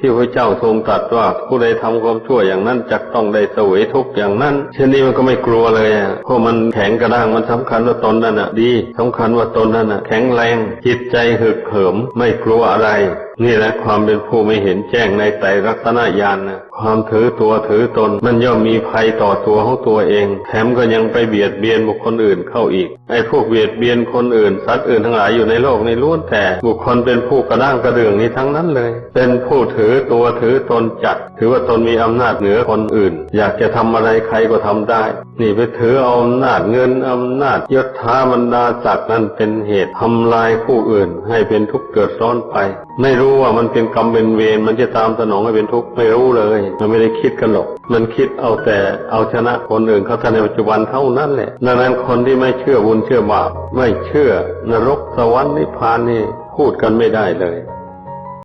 ที่พระเจ้าทรงตรัสว่าผู้ใดทำความชั่วอย่างนั้นจะต้องได้เสวยทุกข์อย่างนั้นเช่นนี้มันก็ไม่กลัวเลยเพราะมันแข็งกระด้างมันสำคัญว่าตนนั่นอะ ดีสำคัญว่าตนนั่นอะ แข็งแรงจิตใจหึกเหิมไม่กลัวอะไรนี่แหละความเป็นผู้ไม่เห็นแจ้งในไตรลักษณญาณนะความถือตัวถือตน มันย่อมมีภัยต่อตัวของตัวเอง แถมก็ยังไปเบียดเบียนบุคคลอื่นเข้าอีก ไอ้พวกเบียดเบียนคนอื่น สัตว์อื่นทั้งหลายอยู่ในโลกในล้วนแต่บุคคลเป็นผู้กระด้างกระเดื่องนี้ทั้งนั้นเลย เป็นผู้ถือตัวถือตนจัด ถือว่าตนมีอำนาจเหนือคนอื่น อยากจะทำอะไรใครก็ทำได้ นี่ไปถือเอาอำนาจเงินอำนาจยศถาบรรดาศักดิ์นั่นเป็นเหตุทำลายผู้อื่น ให้เป็นทุกข์เกิดร้อนไปไม่รูู้้ว่ามันเป็นกรรมเป็นเวรมันจะตามสนองให้เป็นทุกข์ไม่รู้เลยมันไม่ได้คิดกันหรอก มันคิดเอาแต่เอาชนะคนอื่นเขาทันในปัจจุบันเท่านั้นแหละดังนั้นคนที่ไม่เชื่อบุญเชื่อบาปไม่เชื่อนรกสวรรค์นิพพานนี่พูดกันไม่ได้เลย